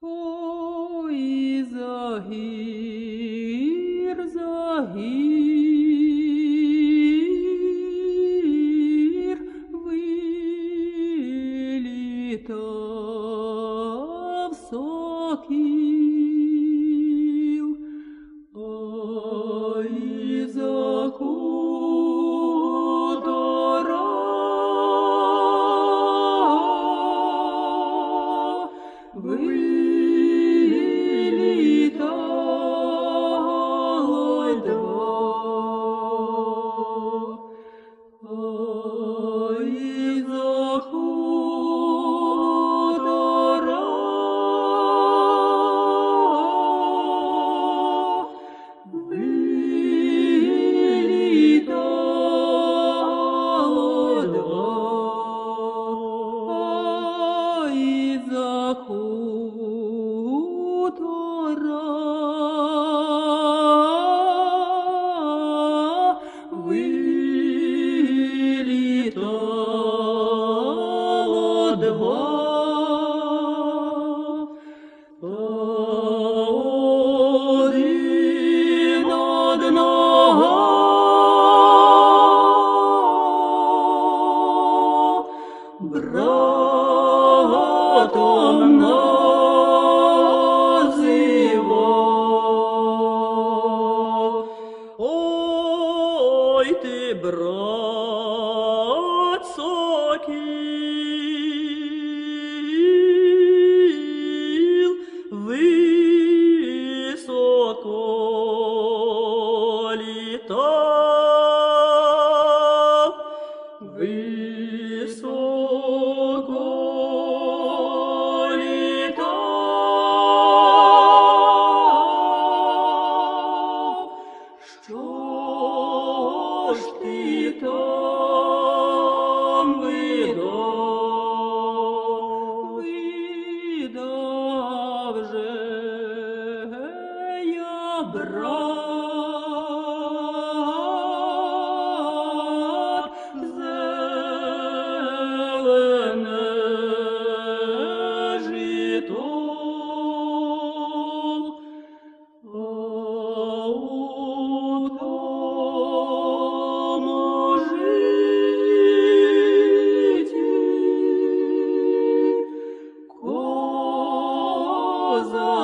Ой, загір, загір, вилітав сокіл. Ой, за хутора Ой, ти, брат високо літав, the